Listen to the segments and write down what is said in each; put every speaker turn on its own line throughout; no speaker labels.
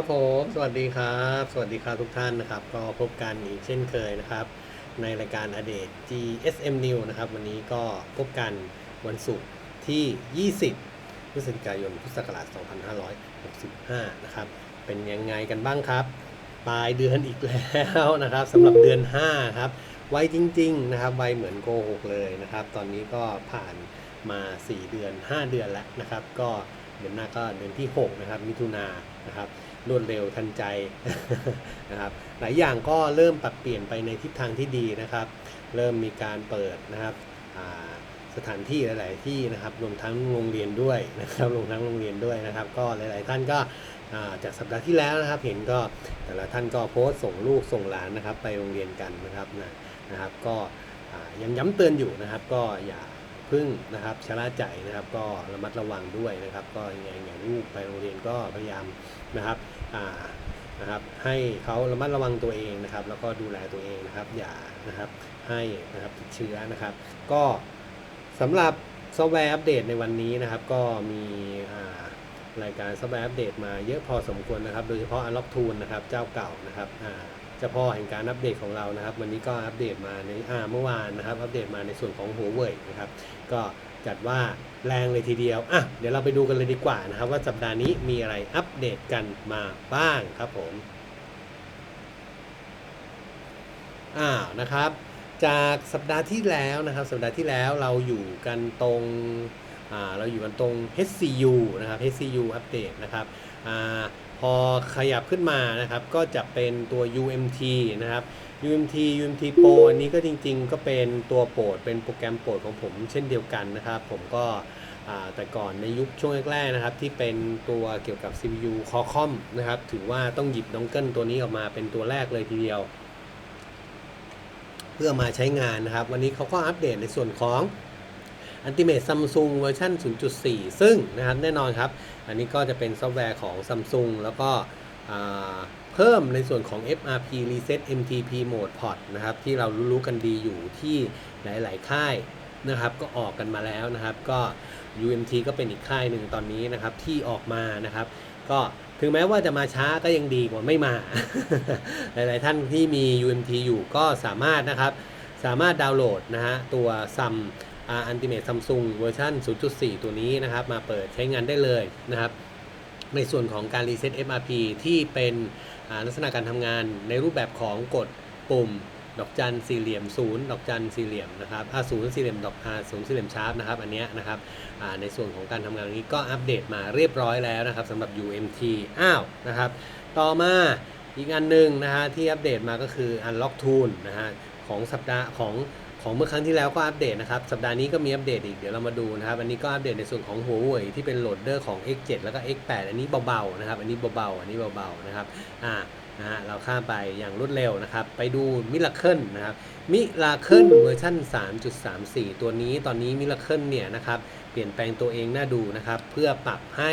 ับผมสวัสดีครับ สวัสดีครับทุกท่านนะครับ ก็พบกันอีกเช่นเคยนะครับ ในรายการอเดต GSM New นะครับ วันนี้ก็พบกันวันศุกร์ที่ 20 พฤศจิกายน พุทธศักราช 2565 นะครับ เป็นยังไงกันบ้างครับ ปลายเดือนอีกแล้วนะครับสำหรับเดือน 5 ครับ ไวจริง ๆ นะครับ ไวเหมือนโกหกเลยนะครับ ตอนนี้ก็ผ่านมา 4 เดือน 5 เดือนแล้วนะครับ ก็เดือนหน้าก็เดือนที่ 6 นะครับ มิถุนายนนะครับ รวดเร็วทันใจนะครับหลายอย่างก็เริ่มปรับเปลี่ยนไปในทิศทางที่ดีนะครับ เริ่มมีการเปิดนะครับสถานที่หลาย ๆ ที่นะครับรวมทั้งโรงเรียนด้วยนะครับรวมทั้งโรงเรียนด้วยนะครับ ก็หลาย ๆ ท่านก็จากสัปดาห์ที่แล้วนะครับเห็นก็แต่ละท่านก็โพสต์ส่งลูกส่งหลานนะครับ ไปโรงเรียนกันนะครับนะครับ ก็ยังย้ำเตือนอยู่นะครับ ก็อย่า พึ่งนะครับชะล่าใจนะครับ ก็ระมัดระวังด้วยนะครับ ก็ยังไงอย่างลูกไปโรงเรียนก็พยายามนะครับอ่านะครับให้เขาระมัดระวังตัวเองนะครับ แล้วก็ดูแลตัวเองนะครับ อย่านะครับให้นะครับติดเชื้อนะครับ ก็สำหรับซอฟต์แวร์อัปเดตในวันนี้นะครับ ก็มีอ่ารายการซอฟต์แวร์อัปเดตมาเยอะพอสมควรนะครับ โดยเฉพาะ Unlock Tool นะครับ เจ้าเก่านะครับอ่า เจ้าพ่อแห่งการอัปเดตของเรานะครับ วันนี้ก็อัปเดตมาในอ่าเมื่อวานนะครับ อัปเดตมาในส่วนของหัวเว่ยนะครับ ก็จัดว่าแรงเลยทีเดียวอะเดี๋ยวเราไปดูกันเลยดีกว่านะครับ ว่าสัปดาห์นี้มีอะไรอัปเดตกันมาบ้างครับผมอ้าวนะครับจากสัปดาห์ที่แล้วนะครับ สัปดาห์ที่แล้วเราอยู่กันตรงอ่าเราอยู่กันตรง HCU นะครับ HCU อัปเดตนะครับอ่า พอขยับขึ้นมานะครับก็จะเป็นตัว UMT นะครับ UMT UMT Pro อันนี้ก็จริงๆ ก็เป็นตัวโปรดเป็นโปรแกรมโปรดของผมเช่นเดียวกันนะครับ ผมก็แต่ก่อนในยุคช่วงแรกๆนะครับ ที่เป็นตัวเกี่ยวกับ CPU Qualcomm นะครับ ถือว่าต้องหยิบดองเกิลตัวนี้ออกมาเป็นตัวแรกเลยทีเดียว เพื่อมาใช้งานนะครับ วันนี้เขาก็อัปเดตในส่วนของ Ultimate Samsung เวอร์ชัน0.4 ซึ่งนะครับแน่นอนครับ อันนี้ก็จะเป็นซอฟต์แวร์ของ Samsung แล้วก็เพิ่มในส่วนของ FRP Reset MTP Mode Port นะครับที่เรารู้ๆกันดีอยู่ที่หลาย ๆ ค่ายนะครับก็ออกกันมาแล้วนะครับ ก็ UMT ก็เป็นอีกค่ายหนึ่งตอนนี้นะครับที่ออกมานะครับ ก็ถึงแม้ว่าจะมาช้าก็ยังดีกว่าไม่มา หลาย ๆ ท่านที่มี UMT อยู่ก็สามารถนะครับ สามารถดาวน์โหลดนะฮะตัวซัม อันติเมทซัมซุงเวอร์ชัน0.4 ตัวนี้นะครับ มาเปิดใช้งานได้เลยนะครับ ในส่วนของการรีเซ็ต MRP ที่เป็นลักษณะการทำงานในรูปแบบของกดปุ่มดอกจันสี่เหลี่ยมศูนย์ดอกจันสี่เหลี่ยมนะครับอ่าศูนย์สี่เหลี่ยมดอกอ่าศูนย์สี่เหลี่ยมชาร์ปนะครับ อันเนี้ยนะครับอ่าในส่วนของการทำงานนี้ก็อัปเดตมาเรียบร้อยแล้วนะครับสำหรับ UMT อ้าวนะครับ ต่อมาอีกอันหนึ่งนะฮะที่อัปเดตมาก็คือ Unlock Tool นะฮะของสัปดาห์ของ ของเมื่อครั้งที่แล้วก็อัปเดตนะครับสัปดาห์นี้ก็มีอัปเดตอีกเดี๋ยวเรามาดูนะครับอันนี้ก็อัปเดตในส่วนของหัวเว่ยที่เป็นโหลดเดอร์ของ X7 แล้วก็ X8 อันนี้เบาๆนะครับอันนี้เบาๆอันนี้เบาๆนะครับอ่านะฮะเราข้ามไปอย่างรวดเร็วนะครับ ไปดูมิล a เคิลนะครับมิล a เคิลเวอร์ชัน3.34 ตัวนี้ตอนนี้มิล a เคิลเนี่ยนะครับเปลี่ยนแปลงตัวเองน่าดูนะครับ เพื่อปรับให้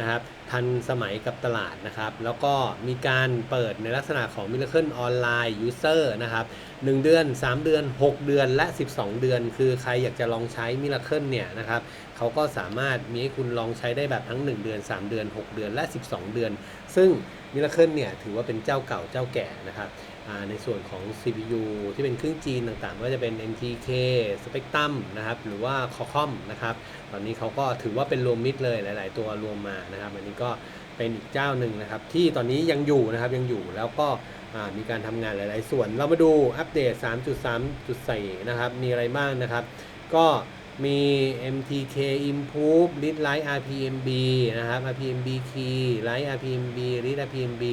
นะครับ ทันสมัยกับตลาดนะครับ แล้วก็มีการเปิดในลักษณะของ Miracle Online User นะครับ 1 เดือน 3 เดือน 6 เดือนและ 12 เดือน คือใครอยากจะลองใช้ Miracle เนี่ยนะครับเขาก็สามารถมีให้คุณลองใช้ได้แบบทั้ง 1 เดือน 3 เดือน 6 เดือนและ 12 เดือน ซึ่ง Miracle เนี่ยถือว่าเป็นเจ้าเก่าเจ้าแก่นะครับ ในส่วนของ CPU ที่เป็นเครื่องจีนต่างๆไม่ว่าจะเป็น MTK Spectrum นะครับ หรือว่า Qualcomm นะครับ ตอนนี้เขาก็ถือว่าเป็นรวมมิตรเลยหลาย ๆ ตัวรวมมานะครับ อันนี้ก็เป็นอีกเจ้าหนึ่งนะครับ ที่ตอนนี้ยังอยู่นะครับยังอยู่แล้วก็มีการทำงานหลาย ๆ ส่วน เรามาดูอัปเดต 3.3.4 นะครับ มีอะไรบ้างนะครับ ก็ มี MTK Improve Read Light RPMB นะครับ RPMB Key Light RPMB Read RPMB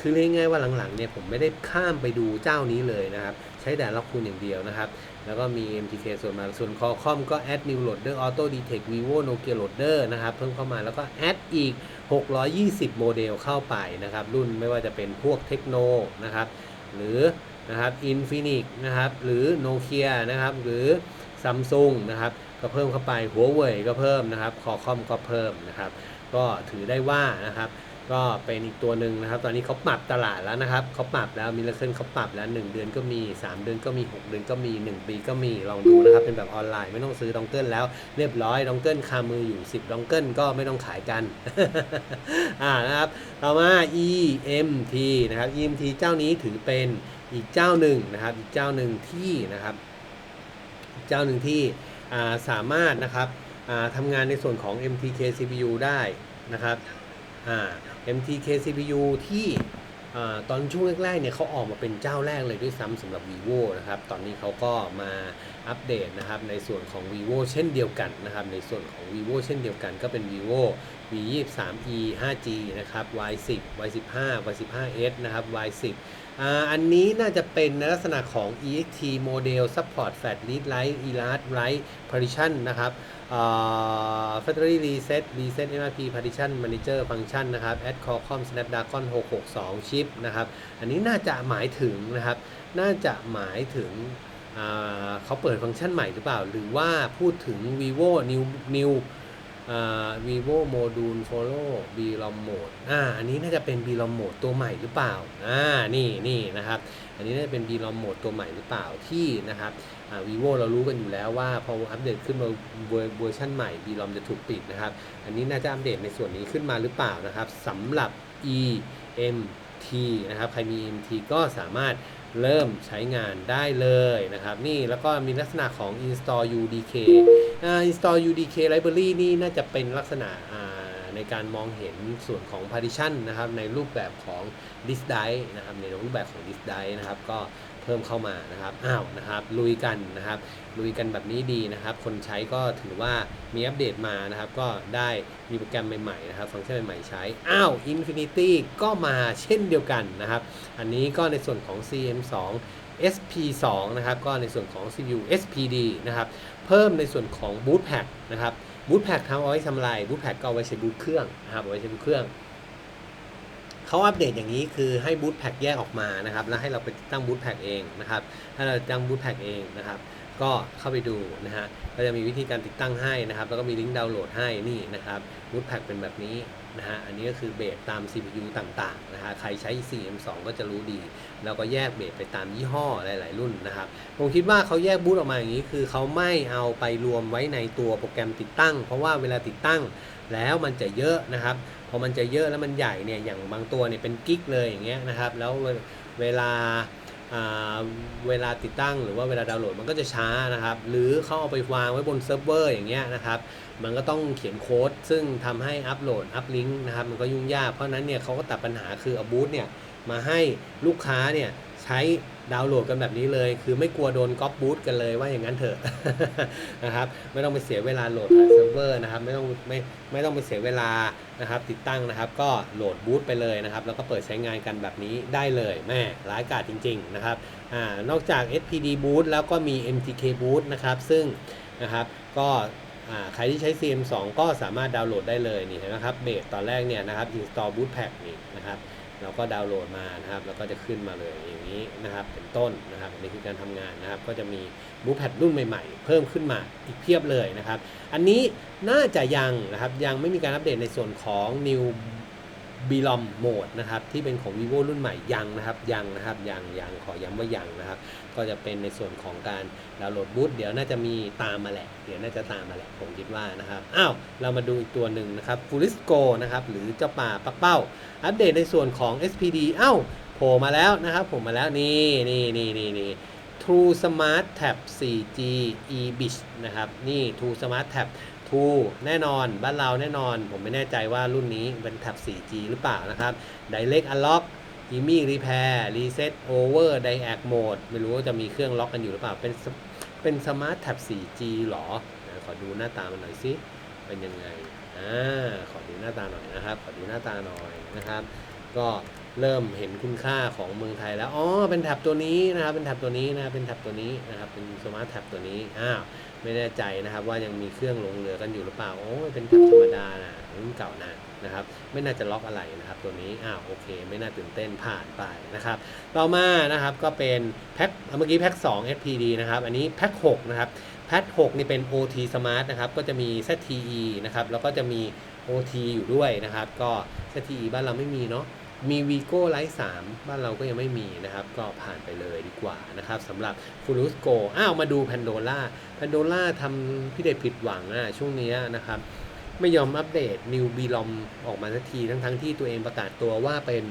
คือเรียกง่ายว่าหลังๆเนี่ยผมไม่ได้ข้ามไปดูเจ้านี้เลยนะครับ ใช้แต่ล็อกคูณอย่างเดียวนะครับ แล้วก็มี MTK ส่วนมาส่วน Qualcomm ก็ Add New Loader Auto Detect Vivo Nokia Loader นะครับ เพิ่มเข้ามาแล้วก็ Add อีก 620 โมเดลเข้าไปนะครับ รุ่นไม่ว่าจะเป็นพวกเทคโนนะครับ หรือนะครับ Infinix นะครับ หรือ Nokia นะครับ หรือ Samsung นะครับ ก็เพิ่มเข้าไป Huawei ก็เพิ่มนะครับ Qualcomm ก็เพิ่มนะครับ ก็ถือได้ว่านะครับ ก็เป็นอีกตัวหนึ่งนะครับ ตอนนี้เขาปรับตลาดแล้วนะครับเขาปรับแล้วมิลเลอร์เคิลเขาปรับแล้ว 1 เดือนก็มี 3 เดือนก็มี 6 เดือนก็มี 1 ปีก็มีลองดูนะครับ เป็นแบบออนไลน์ไม่ต้องซื้อดองเกิลแล้วเรียบร้อยดองเกิลคามืออยู่ 10ดองเกิลก็ไม่ต้องขายกันอ่านะครับต่อมา EMT นะครับ EMT เจ้านี้ถือเป็นอีกเจ้าหนึ่งนะครับ อีกเจ้าหนึ่งที่นะครับ เจ้าหนึ่งที่ สามารถนะครับอ่าทำงานในส่วนของ MTK CPU ได้นะครับ MTK CPU ที่ตอนช่วงแรกๆเนี่ยเขาออกมาเป็นเจ้าแรกเลยด้วยซ้ำสำหรับ vivo นะครับ ตอนนี้เขาก็มาอัปเดตนะครับในส่วนของ vivo เช่นเดียวกันนะครับ ในส่วนของ vivo เช่นเดียวกันก็เป็น vivo v 2 3 e 5g นะครับ y 10 y 15 y 15s นะครับ y 10 อันนี้น่าจะเป็นในลักษณะของ EXT Model Support Fat Read Write Elast Write Partition นะครับ Factory Reset Reset MRP Partition Manager Function นะครับ Add Qualcomm Snapdragon 662 Chip นะครับ อันนี้น่าจะหมายถึงนะครับ น่าจะหมายถึงเขาเปิดฟังก์ชันใหม่หรือเปล่า หรือว่าพูดถึง vivo new new vivo module follow b r o m mode อ่าอันนี้น่าจะเป็น b r o m mode ตัวใหม่หรือเปล่าอ่านี่นี่นะครับ อันนี้น่าจะเป็น b r o m mode ตัวใหม่หรือเปล่าที่นะครับอ่า vivo เรารู้กันอยู่แล้วว่าพออัปเดตขึ้นมาเวอร์ชันใหม่ b r o m จะถูกปิดนะครับ อันนี้น่าจะอัปเดตในส่วนนี้ขึ้นมาหรือเปล่านะครับสำหรับ EMT นะครับ ใครมี EMT ก็สามารถ เริ่มใช้งานได้เลยนะครับ นี่แล้วก็มีลักษณะของ install UDK อ install UDK library นี่น่าจะเป็นลักษณะในการมองเห็นส่วนของ partition นะครับ ในรูปแบบของ disk drive นะครับ ในรูปแบบของ disk drive นะครับ ก็ เพิ่มเข้ามานะครับอ้าวนะครับลุยกันนะครับลุยกันแบบนี้ดีนะครับ คนใช้ก็ถือว่ามีอัปเดตมานะครับ ก็ได้มีโปรแกรมใหม่ๆนะครับฟังก์ชันใหม่ๆใช้อ้าว Infinity ก็มาเช่นเดียวกันนะครับ อันนี้ก็ในส่วนของ CM2 SP2 นะครับก็ในส่วนของ CPU SPD นะครับเพิ่มในส่วนของ Boot Pack นะครับ Boot Pack ทำเอาไว้ทำอะไร Boot Pack ก็เอาไว้ใช้บูตเครื่องนะครับเอาไว้ใช้บูตเครื่อง เขาอัปเดตอย่างนี้คือให้บูตแพ็กแยกออกมานะครับ แล้วให้เราไปติดตั้งบูตแพ็กเองนะครับถ้าเราติดตั้งบูตแพ็กเองนะครับ ก็เข้าไปดูนะฮะก็จะมีวิธีการติดตั้งให้นะครับ แล้วก็มีลิงก์ดาวน์โหลดให้นี่นะครับบูตแพ็กเป็นแบบนี้นะฮะอันนี้ก็คือเบสตาม CPU ต่างๆนะฮะใครใช้ CM2 ก็จะรู้ดี แล้วก็แยกเบสไปตามยี่ห้อหลาย ๆ รุ่นนะครับ ผมคิดว่าเขาแยกบูตออกมาอย่างนี้ คือเขาไม่เอาไปรวมไว้ในตัวโปรแกรมติดตั้ง เพราะว่าเวลาติดตั้ง แล้วมันจะเยอะนะครับพอมันจะเยอะแล้วมันใหญ่เนี่ยอย่างบางตัวเนี่ยเป็นกิกเลยอย่างเงี้ยนะครับแล้วเวลาเวลาติดตั้งหรือว่าเวลาดาวน์โหลดมันก็จะช้านะครับ หรือเขาเอาไปวางไว้บนเซิร์ฟเวอร์อย่างเงี้ยนะครับ มันก็ต้องเขียนโค้ด ซึ่งทำให้อัปโหลดอัพลิงก์นะครับ มันก็ยุ่งยาก เพราะฉะนั้นเนี่ยเขาก็ตัดปัญหาคือเอาบูธเนี่ยมาให้ลูกค้าเนี่ยใช้ ดาวน์โหลดกันแบบนี้เลย คือไม่กลัวโดนก๊อปบูธกันเลยว่าอย่างนั้นเถอะนะครับ ไม่ต้องไปเสียเวลาโหลดเซิร์ฟเวอร์นะครับ ไม่ต้องไม่ไม่ต้องไปเสียเวลานะครับ ติดตั้งนะครับ ก็โหลดบูธไปเลยนะครับ แล้วก็เปิดใช้งานกันแบบนี้ได้เลยแม่ร้ายกาจจริง ๆ นะครับอ่านอกจาก SPD boot แล้วก็มี MTK boot นะครับ ซึ่งนะครับ ก็ใครที่ใช้ CM2 ก็สามารถดาวน์โหลดได้เลยนี่นไหมครับ เบสตอนแรกเนี่ยนะครับ install boot pack นี่นะครับ เราก็ดาวน์โหลดมานะครับแล้วก็จะขึ้นมาเลยอย่างนี้นะครับเป็นต้นนะครับนี่คือการทำงานนะครับ ก็จะมีบูทแพดรุ่นใหม่ๆ เพิ่มขึ้นมาอีกเพียบเลยนะครับ อันนี้น่าจะยังนะครับยังไม่มีการอัปเดตในส่วนของ New b l o m Mode นะครับที่เป็นของ vivo รุ่นใหม่ยังนะครับยังนะครับยังยังขอย้ำว่ายังนะครับ ก็จะเป็นในส่วนของการดาวน์โหลดบูทเดี๋ยวน่าจะมีตามมาแหละ เดี๋ยวน่าจะตามมาแหละผมคิดว่านะครับอ้าวเรามาดูอีกตัวหนึ่งนะครับ f u l i s c o นะครับหรือเจ้าป่าปักเป้า อัปเดตในส่วนของ SPD อ้าวโผล่มาแล้วนะครับผมมาแล้วนี่นี่นี่นี่นี่ True Smart Tab 4G e b i s นะครับนี่ True Smart Tab 2แน่นอนบ้านเราแน่นอน ผมไม่แน่ใจว่ารุ่นนี้เป็นแท็บ 4G หรือเปล่านะครับ Direct Unlock e m i Repair Reset Over Diag Mode ไม่รู้ว่าจะมีเครื่องล็อกกันอยู่หรือเปล่า เป็นเป็น Smart Tab 4G หรอนะขอดูหน้าตามันหน่อยสิ เป็นยังไงอ่าขอดูหน้าตาหน่อยนะครับ ขอดูหน้าตาหน่อยนะครับ ก็ เริ่มเห็นคุณค่าของเมืองไทยแล้ว อ๋อ เป็นแท็บตัวนี้นะครับ เป็นแท็บตัวนี้นะ เป็นแท็บตัวนี้นะครับ เป็นสมาร์ทแท็บตัวนี้ อ้าว ไม่แน่ใจนะครับว่ายังมีเครื่องหลงเหลือกันอยู่หรือเปล่า โอ้ยเป็นแท็บธรรมดานะรุ่นเก่านะนะครับ ไม่น่าจะล็อกอะไรนะครับตัวนี้ อ้าว โอเค ไม่น่าตื่นเต้นผ่านไปนะครับ ต่อมานะครับก็เป็นแพ็ค เมื่อกี้แพ็ค2 SPD นะครับ อันนี้แพ็ค6นะครับ แพท6นี่เป็น OT Smart นะครับ ก็จะมี ZTE นะครับ แล้วก็จะมี OT อยู่ด้วยนะครับ ก็ ZTE บ้านเราไม่มีเนาะ มี Vigo Lite 3บ้านเราก็ยังไม่มีนะครับ ก็ผ่านไปเลยดีกว่านะครับสำหรับ f u l u s c o อ้าวมาดู Pandora Pandora ทำพี่เดชผิดหวังอะช่วงนี้นะครับ ไม่ยอมอัปเดต New b ีลอมออกมาสักทีทั้งทั้งๆที่ตัวเองประกาศตัวว่าเป็น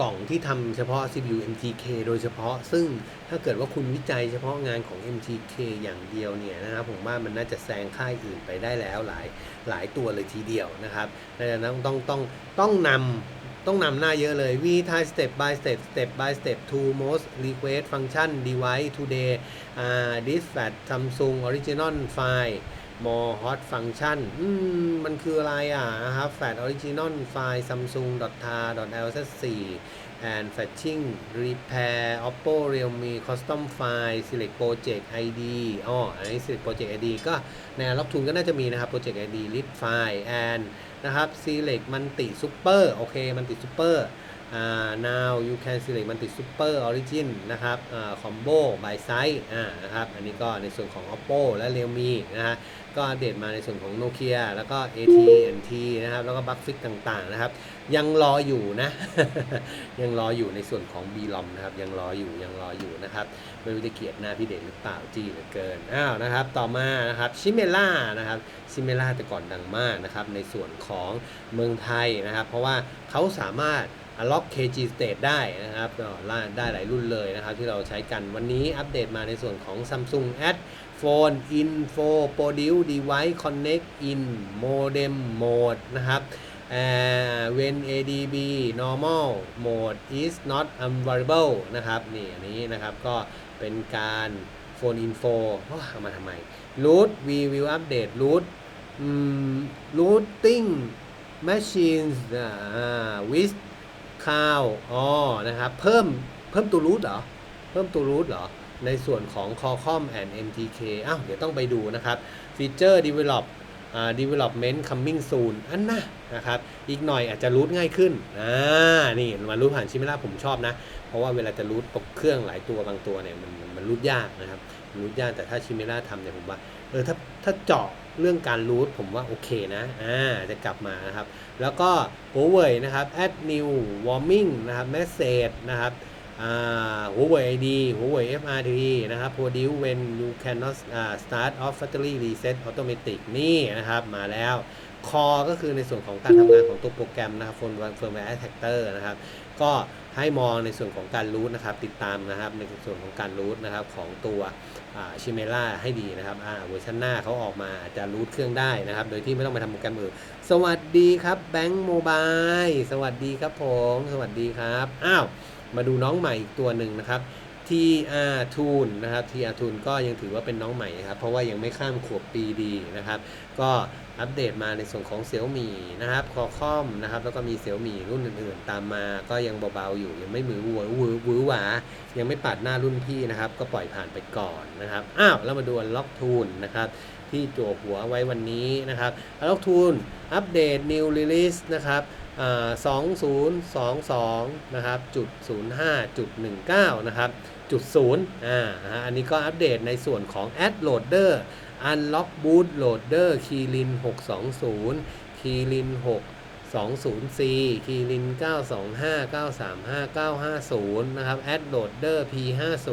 กล่องที่ทำเฉพาะ CPU MTK โดยเฉพาะ ซึ่งถ้าเกิดว่าคุณวิจัยเฉพาะงานของ MTK อย่างเดียวเนี่ยนะครับผมว่ามันน่าจะแซงค่ายอื่นไปได้แล้วหลายหลายตัวเลยทีเดียวนะครับดังนั้นต้องต้องต้องนำต้องนำหน้าเยอะเลย V type step by step step by step to most request function device today uh, this fat Samsung original file more hot function อืม มันคืออะไรอะนะครับ fat original file samsung tar lz4 and fetching repair oppo realme custom file select project id อ๋ออันนี้ select project id ก็ในล็อกทุนก็น่าจะมีนะครับ project id list file and นะครับ select multi super โอเค multi super อ่า now you can select multi super origin นะครับอ่า combo by size อ่านะครับ อันนี้ก็ในส่วนของ oppo และ realme นะฮะ ก็อัปเดตมาในส่วนของ Nokia แล้วก็ AT&T นะครับ แล้วก็บัคฟิกต่างๆนะครับ ยังรออยู่นะ ยังรออยู่ในส่วนของ b l o m นะครับ ยังรออยู่ยังรออยู่นะครับ ไม่รู้จะเกลียดหน้าพี่เด่นหรือเปล่าจี้เหลือเกินอ้าวนะครับ ต่อมานะครับชิเมล่านะครับชิเมล่าแต่ก่อนดังมากนะครับ ในส่วนของเมืองไทยนะครับ เพราะว่าเขาสามารถ unlock KG state ได้นะครับก็ได้หลายรุ่นเลยนะครับที่เราใช้กันวันนี้อัปเดตมาในส่วนของ Samsung Ad Phone Info Produce Device Connect in Modem Mode นะครับ uh, when ADB normal mode is not unvariable นะครับนี่อันนี้นะครับก็เป็นการ Phone Info โอ้ยเอามาทำไม root we will update root อืม routing machines ข้าวอ๋อนะครับ เพิ่มเพิ่มตัวรูทเหรอ เพิ่มตัวรูทเหรอ ในส่วนของ Qualcomm and MTK อ้าว เดี๋ยวต้องไปดูนะครับ ฟีเจอร์ Develop อ่า Development Coming Soon อันนะนะครับ อีกหน่อยอาจจะรูทง่ายขึ้น อ่า นี่มารูทผ่านชิมิล่าผมชอบนะ เพราะว่าเวลาจะรูทตกเครื่องหลายตัวบางตัวเนี่ยมันมันรูทยากนะครับรูทยากแต่ถ้าชิมิล่าทำเนี่ยผมว่า เออถ้าถ้าเจาะเรื่องการรูทผมว่าโอเคนะ อ่า จะกลับมานะครับ แล้วก็ Huawei นะครับ add new warming นะครับ message นะครับ อ่า Huawei ID Huawei FRT นะครับ produce when you cannot uh, start off factory reset automatic นี่นะครับ มาแล้วคอก็คือในส่วนของการทำงานของตัวโปรแกรมนะครับ firmware firmware attacker นะครับ ก็ให้มองในส่วนของการรูทนะครับ ติดตามนะครับ ในส่วนของการรูทนะครับของตัว ชิเมล่าให้ดีนะครับเวอร์ชันหน้าเขาออกมาอาจจะรูทเครื่องได้นะครับ โดยที่ไม่ต้องไปทำโปรแกรมอื่นสวัสดีครับแบงก์โมบายสวัสดีครับผม สวัสดีครับ อ้าว มาดูน้องใหม่อีกตัวหนึ่งนะครับทีอาทูนนะครับทีอาทูนก็ยังถือว่าเป็นน้องใหม่นะครับ เพราะว่ายังไม่ข้ามขวบปีดีนะครับ ก็ อัปเดตมาในส่วนของ Xiaomi นะครับ Qualcomm นะครับแล้วก็มี Xiaomi รุ่นอื่นๆ ตามมาก็ยังเบาๆอยู่ยังไม่มือวือหวือหวือหวายังไม่ปัดหน้ารุ่นพี่นะครับ ก็ปล่อยผ่านไปก่อนนะครับอ้าวแล้วมาดู Unlock Tune นะครับที่จั่วหัวไว้วันนี้นะครับ Unlock Tune อัปเดต New Release นะครับ2022นะครับจุด05จุด19นะครับจุด0อ่าอันนี้ก็อัปเดตในส่วนของ Ad Loader Unlock Boot Loader Keylin 620 Keylin 620C Keylin 925 935 950 นะครับ Ad Loader P50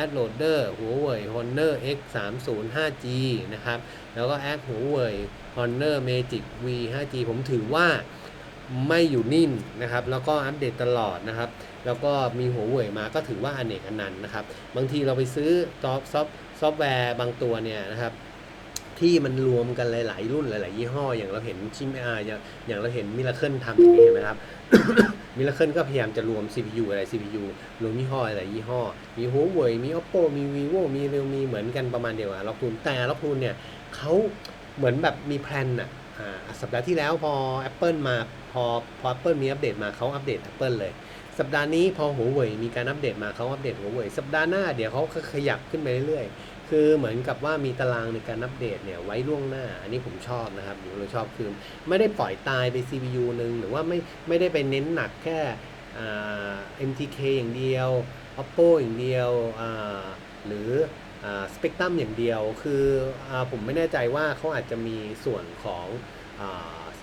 Ad Loader Huawei Honor X30 5G นะครับ แล้วก็ Ad Huawei Honor Magic V 5G ผมถือว่าไม่อยู่นิ่งนะครับ แล้วก็อัปเดตตลอดนะครับ แล้วก็มีหัวเว่ยมาก็ถือว่าอเนกอนันต์นะครับ บางทีเราไปซื้อซอฟซอฟ ซอฟต์แวร์บางตัวเนี่ยนะครับที่มันรวมกันหลาย ๆ รุ่นหลาย ๆ ยี่ห้อ อย่างเราเห็นชิมอาอย่างอย่างเราเห็นมิราเคิลทำอย่างนี้เห็นไหมครับมิราเคิลก็พยายามจะรวม CPU อะไร CPU รวมยี่ห้ออะไรยี่ห้อ มีหัวเว่ยมี oppo มี vivo มี realme เหมือนกันประมาณเดียวกับล็อกทูนแต่ล็อกทูนเนี่ยเขาเหมือนแบบมีแพลนอะอ่าสัปดาห์ที่แล้วพอ Apple มาพอพอ Apple มีอัปเดตมาเขาอัปเดต Apple เลย สัปดาห์นี้พอหัวเว่ยมีการอัปเดตมาเขาอัปเดตหัวเว่ยสัปดาห์หน้าเดี๋ยวเขาก็ขยับขึ้นไปเรื่อยๆ คือเหมือนกับว่ามีตารางในการอัปเดตเนี่ยไว้ล่วงหน้า อันนี้ผมชอบนะครับผมเลยชอบคือไม่ได้ปล่อยตายไป CPU หนึ่งหรือว่าไม่ไม่ได้ไปเน้นหนักแค่อ่า MTK อย่างเดียว Oppo อย่างเดียวหรือสเปกตรัมอย่างเดียว คืออผมไม่แน่ใจว่าเขาอาจจะมีส่วนของส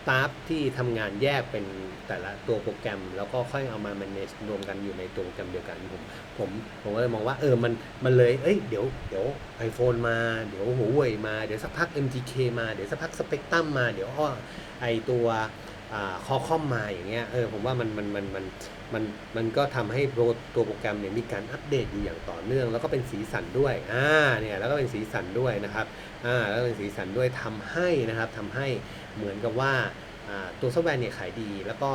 ตาฟที่ทำงานแยกเป็นแต่ละตัวโปรแกรม แล้วก็ค่อยเอามา manage รวมกันอยู่ในตัวโปรแกรมเดียวกันผมผมผมก็เลยมองว่าเออมันมันเลยเอ้ยเดี๋ยวเดี๋ยว iPhone มาเดี๋ยวหัวเว่ยมาเดี๋ยวสักพัก MTK มาเดี๋ยวสักพักสเปกตรัมมาเดี๋ยวอ้อไอตัวคอคอมมาอย่างเงี้ยเออผมว่ามันมันมันมันมันมันก็ทำให้โปรตัวโปรแกรมเนี่ยมีการอัปเดตอยู่อย่างต่อเนื่อง แล้วก็เป็นสีสันด้วยอ่าเนี่ยแล้วก็เป็นสีสันด้วยนะครับอ่าแล้วก็เป็นสีสันด้วยทำให้นะครับทำให้ เหมือนกับว่าตัวซอฟต์แวร์เนี่ยขายดี แล้วก็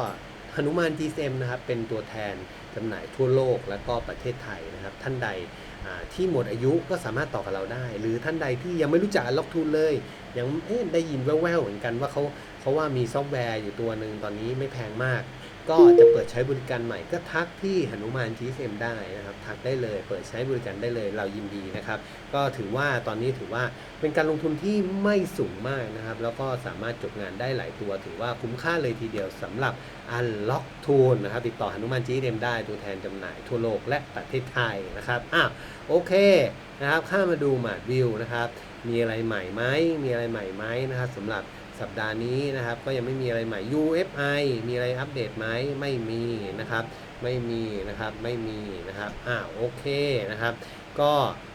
หนุมาน GSM นะครับเป็นตัวแทนจำหน่ายทั่วโลกและก็ประเทศไทยนะครับ ท่านใดที่หมดอายุก็สามารถต่อกับเราได้ หรือท่านใดที่ยังไม่รู้จักล็อกทูลเลย ยังได้ยินแว่วๆเหมือนกันว่าเขาเขาว่ามีซอฟต์แวร์อยู่ตัวหนึ่งตอนนี้ไม่แพงมาก ก็จะเปิดใช้บริการใหม่ก็ทักที่หนุมาน GSM ได้นะครับ ทักได้เลย เปิดใช้บริการได้เลยเรายินดีนะครับ ก็ถือว่าตอนนี้ถือว่าเป็นการลงทุนที่ไม่สูงมากนะครับ แล้วก็สามารถจบงานได้หลายตัว ถือว่าคุ้มค่าเลยทีเดียวสำหรับ Unlock Tool นะครับ ติดต่อหนุมาน GSM ได้ตัวแทนจำหน่ายทั่วโลกและประเทศไทยนะครับอ้าวโอเคนะครับข้ามาดูมาดวิวนะครับมีอะไรใหม่ไหมมีอะไรใหม่ไหมนะครับสำหรับ สัปดาห์นี้นะครับ ก็ยังไม่มีอะไรใหม่ UFI มีอะไรอัปเดตไหมไม่มีนะครับ ไม่มีนะครับ ไม่มีนะครับ อ่าโอเคนะครับ ก็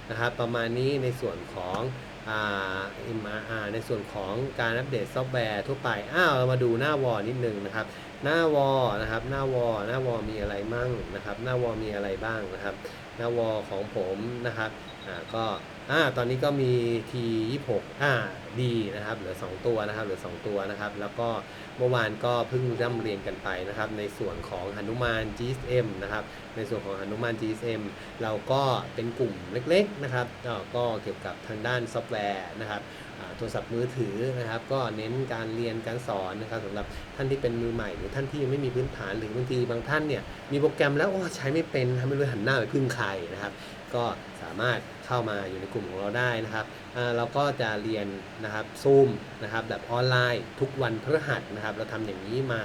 นะครับประมาณนี้ในส่วนของอ่า MRR ในส่วนของการอัปเดตซอฟต์แวร์ทั่วไป อ้าว เรามาดูหน้าวอลนิดนึงนะครับ หน้าวอลนะครับหน้าวอลหน้าวอลมีอะไรมั่งนะครับ หน้าวอลมีอะไรบ้างนะครับ หน้าวอลของผมนะครับอ่าก็อ่าตอนนี้ก็มี T 2 6อ่าดีนะครับเหลือ 2 ตัวนะครับเหลือ 2 ตัวนะครับ แล้วก็เมื่อวานก็เพิ่งร่ำเรียนกันไปนะครับ ในส่วนของหนุมาน GSM นะครับในส่วนของหนุมาน GSM เราก็เป็นกลุ่มเล็กๆนะครับอ่าก็เกี่ยวกับทางด้านซอฟต์แวร์นะครับ โทรศัพท์มือถือนะครับ ก็เน้นการเรียนการสอนนะครับสำหรับท่านที่เป็นมือใหม่ หรือท่านที่ยังไม่มีพื้นฐานหรือบางทีบางท่านเนี่ยมีโปรแกรมแล้วโอ้ใช้ไม่เป็นทำไม่รู้หันหน้าไปพึ่งใครนะครับ ก็สามารถเข้ามาอยู่ในกลุ่มของเราได้นะครับเราก็จะเรียนนะครับซูมนะครับแบบออนไลน์ทุกวันพฤหัสนะครับ เราทำอย่างนี้มา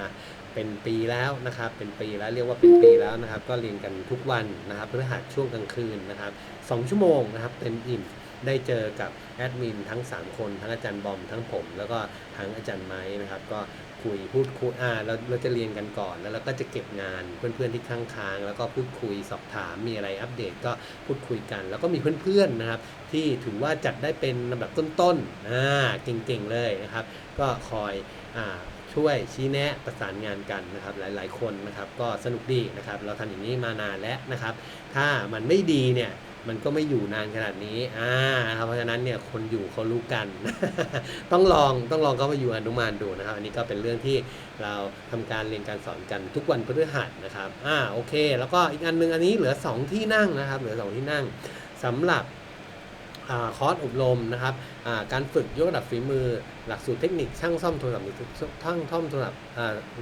เป็นปีแล้วนะครับ เป็นปีแล้วเรียกว่าเป็นปีแล้วนะครับ ก็เรียนกันทุกวันนะครับพฤหัสช่วงกลางคืนนะครับสองชั่วโมงนะครับเต็มอิ่มได้เจอกับแอดมินทั้ง 3 คน ทั้งอาจารย์บอมทั้งผม แล้วก็ทั้งอาจารย์ไม้นะครับ ก็คุยพูดคุยอ่าเราเราจะเรียนกันก่อน แล้วเราก็จะเก็บงานเพื่อนๆที่ข้างค้างแล้วก็พูดคุยสอบถามมีอะไรอัปเดตก็พูดคุยกัน แล้วก็มีเพื่อนๆนะครับ ที่ถือว่าจัดได้เป็นลำดับต้นๆอ่าเก่งๆเลยนะครับ ก็คอยอ่า ช่วยชี้แนะประสานงานกันนะครับหลาย ๆ คนนะครับก็สนุกดีนะครับเราทำอย่างนี้มานานแล้วนะครับ ถ้ามันไม่ดีเนี่ยมันก็ไม่อยู่นานขนาดนี้อ่านะครับเพราะฉะนั้นเนี่ยคนอยู่เขารู้กัน ต้องลองต้องลองเข้ามาอยู่อนุมานดูนะครับ อันนี้ก็เป็นเรื่องที่เราทำการเรียนการสอนกันทุกวันพฤหัสนะครับอ่าโอเค แล้วก็อีกอันหนึงอันนี้เหลือ 2 ที่นั่งนะครับ เหลือ 2 ที่นั่งสำหรับอคอร์สอบรมนะครับการฝึกยกระดับฝีมือ หลักสูตรเทคนิคช่างซ่อมโทรศัพท์มือถือช่างซ่อมโทรศัพท์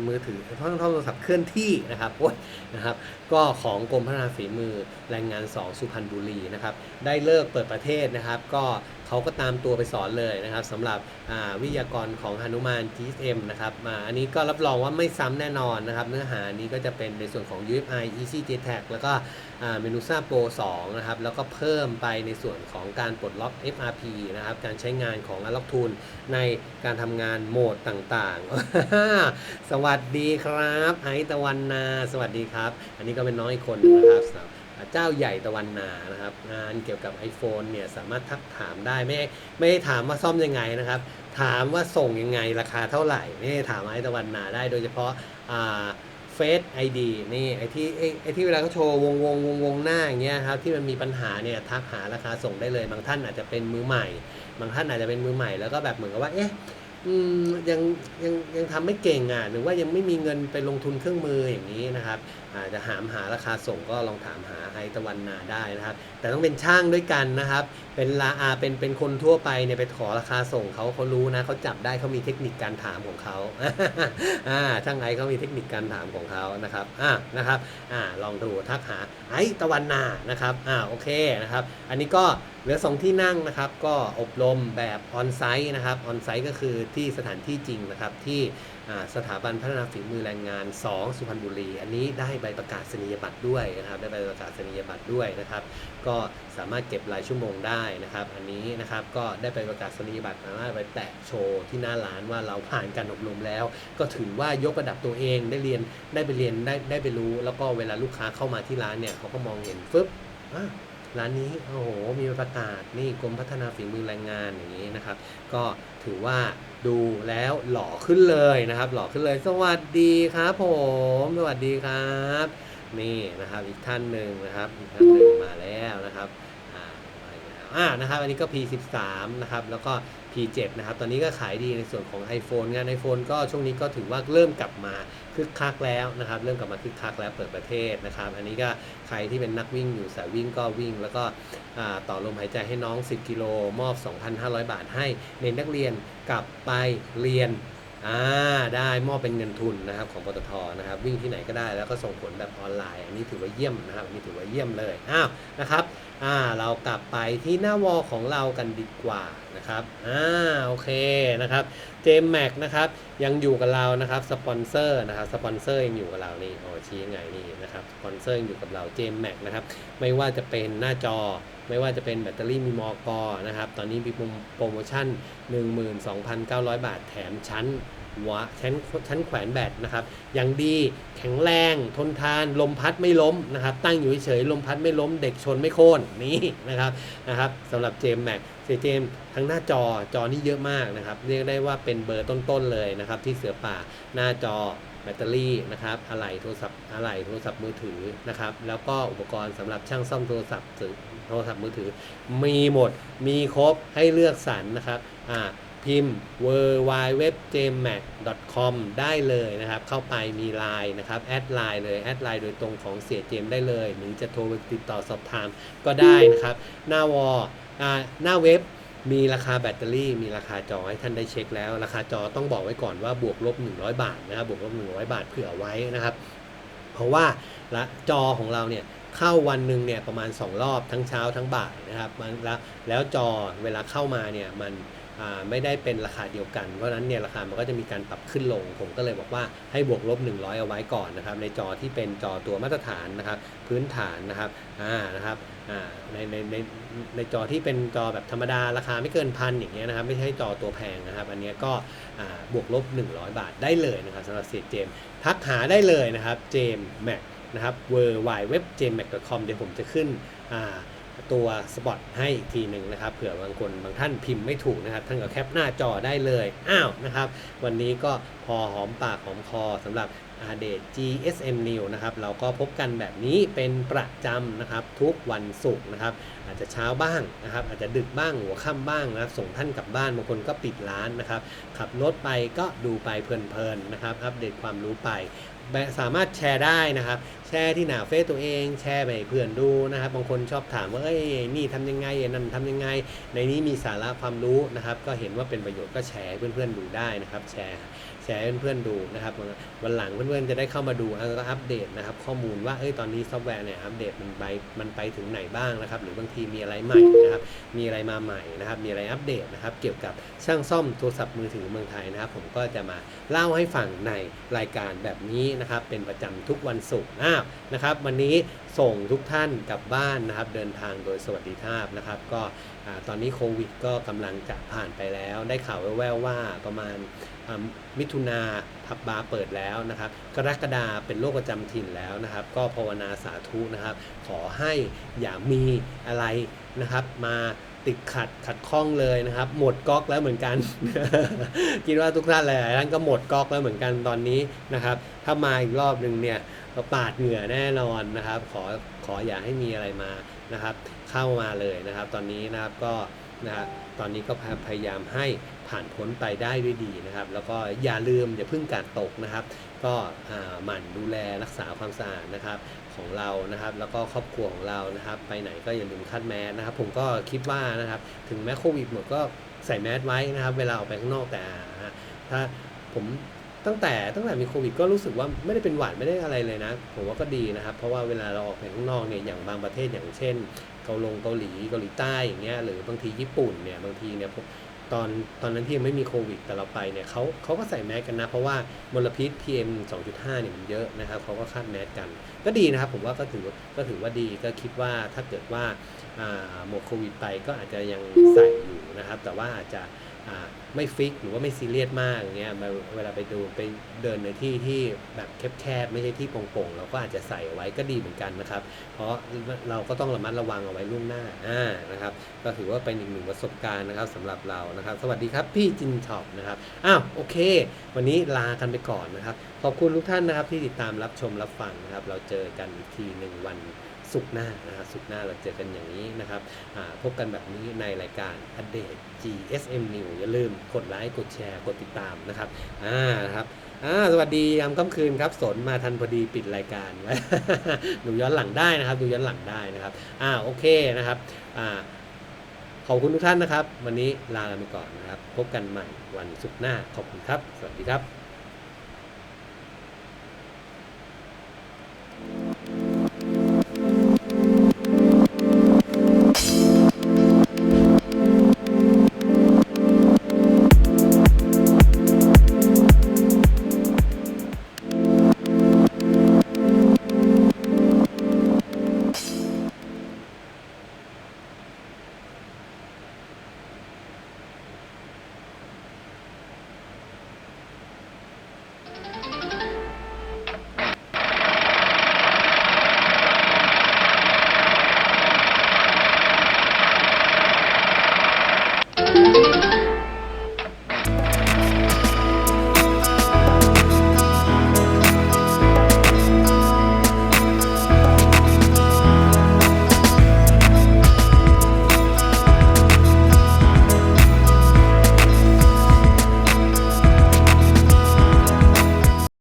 มือถือช่างซ่อมโทรศัพท์เคลื่อนที่นะครับโอ้ยนะครับ ก็ของกรมพัฒนาฝีมือแรงงาน 2 สุพรรณบุรีนะครับ ได้เลิกเปิดประเทศนะครับ ก็เขาก็ตามตัวไปสอนเลยนะครับสำหรับวิทยากรของหนุมาน GSM นะครับอันนี้ก็รับรองว่าไม่ซ้ำแน่นอนนะครับ เนื้อหานี้ก็จะเป็นในส่วนของ UFI Easy JTAG แล้วก็เมนูซ่าโปร2นะครับ แล้วก็เพิ่มไปในส่วนของการปลดล็อก FRP นะครับการใช้งานของ Unlock Tool ในการทำงานโหมดต่างๆ สวัสดีครับไอตะวันนา สวัสดีครับ อันนี้ก็เป็นน้องอีกคนหนึงนะครับเจ้าใหญ่ตะวันนานะครับ งานเกี่ยวกับ iPhone เนี่ยสามารถทักถามได้ไม่ไม่ได้ถามว่าซ่อมยังไงนะครับ ถามว่าส่งยังไงราคาเท่าไหร่นี่ถามไอ้ตะวันนาได้โดยเฉพาะอ่า เฟซไอดีนี่ไอที่ไอที่เวลาเขาโชว์วงวงวงวงหน้าอย่างเงี้ยครับที่มันมีปัญหาเนี่ยทักหาราคาส่งได้เลย บางท่านอาจจะเป็นมือใหม่ บางท่านอาจจะเป็นมือใหม่แล้วก็แบบเหมือนกับว่าเอ๊ะ ยังยังยังทำไม่เก่งอะหรือว่ายังไม่มีเงินไปลงทุนเครื่องมืออย่างนี้นะครับอาจจะหามหาราคาส่งก็ลองถามหาไอตะวันนาได้นะครับ แต่ต้องเป็นช่างด้วยกันนะครับ เป็นลาอาเป็นเป็นคนทั่วไปเนี่ยไปขอราคาส่งเขาเขารู้นะเขาจับได้เขามีเทคนิคการถามของเขาอ่าช่างไอเขามีเทคนิคการถามของเขานะครับอ่านะครับอ่าลองดูทักหาไอตะวันนานะครับอ่าโอเคนะครับ อันนี้ก็เหลือ 2 ที่นั่งนะครับ ก็อบรมแบบออนไซต์นะครับออนไซต์ก็คือที่สถานที่จริงนะครับที่สถาบันพัฒนาฝีมือแรงงาน 2 สุพรรณบุรี อันนี้ได้ใบประกาศนียบัตรด้วยนะครับได้ใบประกาศนียบัตรด้วยนะครับ ก็สามารถเก็บรายชั่วโมงได้นะครับ อันนี้นะครับก็ได้ไปประกาศนียบัตรสามารถไปแตะโชว์ที่หน้าร้านว่าเราผ่านการอบรมแล้ว ก็ถือว่ายกระดับตัวเองได้เรียนได้ไปเรียนได้ได้ไปรู้ แล้วก็เวลาลูกค้าเข้ามาที่ร้านเนี่ยเขาก็มองเห็นฟึบอะร้านนี้โอ้โหมีใบประกาศนี่กรมพัฒนาฝีมือแรงงานอย่างนี้นะครับ ก็ถือว่า ดูแล้วหล่อขึ้นเลยนะครับ หล่อขึ้นเลย สวัสดีครับผม สวัสดีครับ นี่นะครับอีกท่านหนึ่งนะครับอีกท่านหนึ่งมาแล้วนะครับอ่ามาอีกแล้วอ่านะครับ อันนี้ก็ P13 นะครับแล้วก็ P7 นะครับ ตอนนี้ก็ขายดีในส่วนของ iPhone งาน iPhone ก็ช่วงนี้ก็ถือว่าเริ่มกลับมา คึกคักแล้วนะครับ เริ่มกลับมาคึกคักแล้วเปิดประเทศนะครับ อันนี้ก็ใครที่เป็นนักวิ่งอยู่สายวิ่งก็วิ่ง แล้วก็ต่อลมหายใจให้น้อง 10 กิโลมอบ 2,500 บาทให้เน้นนักเรียนกลับไปเรียน อ่าได้มอบเป็นเงินทุนนะครับของปตทนะครับวิ่งที่ไหนก็ได้แล้วก็ส่งผลแบบออนไลน์ อันนี้ถือว่าเยี่ยมนะครับอันนี้ถือว่าเยี่ยมเลยอ้าวนะครับอ่าเรากลับไปที่หน้าวอลของเรากันดีกว่านะครับอ่าโอเคนะครับเจมแม็กนะครับยังอยู่กับเรานะครับสปอนเซอร์นะครับสปอนเซอร์ยังอยู่กับเรานี่โอ้ชี้ยังไงนี่นะครับสปอนเซอร์ยังอยู่กับเราเจมแม็กนะครับไม่ว่าจะเป็นหน้าจอไม่ว่าจะเป็นแบตเตอรี่มีมอกอนะครับ ตอนนี้มีโปรโมชั่น 12,900 บาทแถมชั้น หัวชั้นชั้นแขวนแบตนะครับ อย่างดีแข็งแรงทนทาน ลมพัดไม่ล้มนะครับ ตั้งอยู่เฉยๆลมพัดไม่ล้ม เด็กชนไม่โค่นนี่นะครับนะครับสำหรับเจมแม็กเซเจมทั้งหน้าจอจอนี่เยอะมากนะครับ เรียกได้ว่าเป็นเบอร์ต้นๆเลยนะครับ ที่เสือป่าหน้าจอแบตเตอรี่นะครับอะไหล่โทรศัพท์อะไหล่โทรศัพท์มือถือนะครับ แล้วก็อุปกรณ์สำหรับช่างซ่อมโทรศัพท์โทรศัพท์มือถือ มีหมดมีครบให้เลือกสรรนะครับอ่า พิมพ์ w w w j m a c c o m ได้เลยนะครับ เข้าไปมีไลน์นะครับ แอดไลน์เลย แอดไลน์โดยตรงของเสียเจมได้เลย หรือจะโทรไปติดต่อสอบถามก็ได้นะครับ หน้าวอหน้าเว็บมีราคาแบตเตอรี่ มีราคาจอให้ท่านได้เช็คแล้ว ราคาจอต้องบอกไว้ก่อนว่าบวกลบ 100 บาทนะครับบวกลบ 100 บาทเผื่อไว้นะครับ เพราะว่าละจอของเราเนี่ยเข้าวันหนึ่งเนี่ยประมาณ 2 รอบทั้งเช้าทั้งบ่ายนะครับแล้วแล้วจอเวลาเข้ามาเนี่ยมัน ไม่ได้เป็นราคาเดียวกัน เพราะนั้นเนี่ยราคามันก็จะมีการปรับขึ้นลง ผมก็เลยบอกว่าให้บวกลบ 100 เอาไว้ก่อนนะครับ ในจอที่เป็นจอตัวมาตรฐานนะครับ พื้นฐานนะครับอ่านะครับอ่าในในในในจอที่เป็นจอแบบธรรมดาราคาไม่เกินพันอย่างเงี้ยนะครับ ไม่ใช่จอตัวแพงนะครับ อันนี้ก็อ่าบวกลบ 100 บาทได้เลยนะครับสำหรับเสียเจมทักหาได้เลยนะครับเจมแม็กนะครับ w w w j m a c c o m เดี๋ยวผมจะขึ้นอ่า ตัวสปอตให้อีกทีหนึ่งนะครับเผื่อบางคนบางท่านพิมพ์ไม่ถูกนะครับท่านก็แคปหน้าจอได้เลยอ้าวนะครับวันนี้ก็พอหอมปากหอมคอสำหรับอาเดต GSM New นะครับเราก็พบกันแบบนี้เป็นประจำนะครับทุกวันศุกร์นะครับอาจจะเช้าบ้างนะครับอาจจะดึกบ้างหัวค่ำบ้างนะครับส่งท่านกลับบ้านบางคนก็ปิดร้านนะครับขับรถไปก็ดูไปเพลินๆนะครับอัปเดตความรู้ไป สามารถแชร์ได้นะครับ แชร์ที่หน้าเฟซตัวเอง แชร์ไปเพื่อนดูนะครับ บางคนชอบถามว่าเอ้ยนี่ทำยังไงไอ้นั่นทำยังไง ในนี้มีสาระความรู้นะครับ ก็เห็นว่าเป็นประโยชน์ก็แชร์เพื่อนๆดูได้นะครับ แชร์ แชร์ให้เพื่อนๆดูนะครับวันหลังเพื่อนๆจะได้เข้ามาดูแล้วก็อัปเดตนะครับข้อมูลว่าเอ้ยตอนนี้ซอฟต์แวร์เนี่ยอัปเดตมันไปมันไปถึงไหนบ้างนะครับ หรือบางทีมีอะไรใหม่นะครับมีอะไรมาใหม่นะครับมีอะไรอัปเดตนะครับเกี่ยวกับช่างซ่อมโทรศัพท์มือถือเมืองไทยนะครับ ผมก็จะมาเล่าให้ฟังในรายการแบบนี้นะครับเป็นประจำทุกวันศุกร์นะครับ วันนี้ส่งทุกท่านกลับบ้านนะครับ เดินทางโดยสวัสดิภาพนะครับ ก็ ตอนนี้โควิดก็กำลังจะผ่านไปแล้ว ได้ข่าวแว่วๆว่าประมาณมิถุนาผับบาร์เปิดแล้วนะครับ กรกฎาเป็นโรคประจำถิ่นแล้วนะครับ ก็ภาวนาสาธุนะครับ ขอให้อย่ามีอะไรนะครับ มาติดขัดขัดข้องเลยนะครับ หมดก๊อกแล้วเหมือนกัน คิดว่าทุกท่านหลายท่านก็หมดก๊อกแล้วเหมือนกันตอนนี้นะครับ ถ้ามาอีกรอบหนึ่งเนี่ยปาดเหงื่อแน่นอนนะครับ ขอขออย่าให้มีอะไรมานะครับ เข้ามาเลยนะครับ ตอนนี้นะครับก็นะครับตอนนี้ก็พยายามให้ผ่านพ้นไปได้ด้วยดีนะครับ แล้วก็อย่าลืมอย่าเพิ่งกาดตกนะครับ ก็หมั่นดูแลรักษาความสะอาดนะครับของเรานะครับ แล้วก็ครอบครัวของเรานะครับ ไปไหนก็อย่าลืมคาดแมสนะครับ ผมก็คิดว่านะครับ ถึงแม้โควิดหมดก็ใส่แมสไว้นะครับ เวลาออกไปข้างนอกแต่ถ้าผมตั้งแต่ตั้งแต่มีโควิดก็รู้สึกว่าไม่ได้เป็นหวัดไม่ได้อะไรเลยนะ ผมว่าก็ดีนะครับ เพราะว่าเวลาเราออกไปข้างนอกเนี่ยอย่างบางประเทศอย่างเช่น เกาลงเกาหลีเกาหลีใต้อย่างเงี้ยหรือบางทีญี่ปุ่นเนี่ยบางทีเนี่ยตอนตอนนั้นที่ยังไม่มีโควิด แต่เราไปเนี่ยเขาเขาก็ใส่แมสกันนะ เพราะว่ามลพิษ PM 2.5เนี่ยมันเยอะนะครับเขาก็คาดแมสกัน ก็ดีนะครับผมว่าก็ถือก็ถือว่าดีก็คิดว่าถ้าเกิดว่าหมดโควิดไปก็อาจจะยังใส่อยู่นะครับ แต่ว่าอาจจะ ไม่ฟิกหรือว่าไม่ซีเรียสมากอย่างเงี้ยเวลเวลาไปดูไปเดินในที่ที่แบบแคบๆไม่ใช่ที่โปร่งๆเราก็อาจจะใส่เอาไว้ก็ดีเหมือนกันนะครับ เพราะเราก็ต้องระมัดระวังเอาไว้ล่วงหน้าอ่านะครับก็ถือว่าเป็นอีกหนึ่งประสบการณ์นะครับสำหรับเรานะครับ สวัสดีครับพี่จินช็อปนะครับอ้าวโอเค วันนี้ลากันไปก่อนนะครับ ขอบคุณทุกท่านนะครับที่ติดตามรับชมรับฟังนะครับ เราเจอกันอีกทีหนึ่งวัน ศุกหน้านะครับศุกหน้าเราเจอกันอย่างนี้นะครับพบกันแบบนี้ในรายการอัปเดต GSM New อย่าลืมกดไลค์กดแชร์กดติดตามนะครับอ่านะครับอ่าสวัสดียามค่ำคืนครับสนมาทันพอดีปิดรายการไว้ดูย้อนหลังได้นะครับดูย้อนหลังได้นะครับอ่าโอเคนะครับอ่าขอบคุณทุกท่านนะครับ วันนี้ลาไปก่อนนะครับ พบกันใหม่วันศุกร์หน้าขอบคุณครับ สวัสดีครับ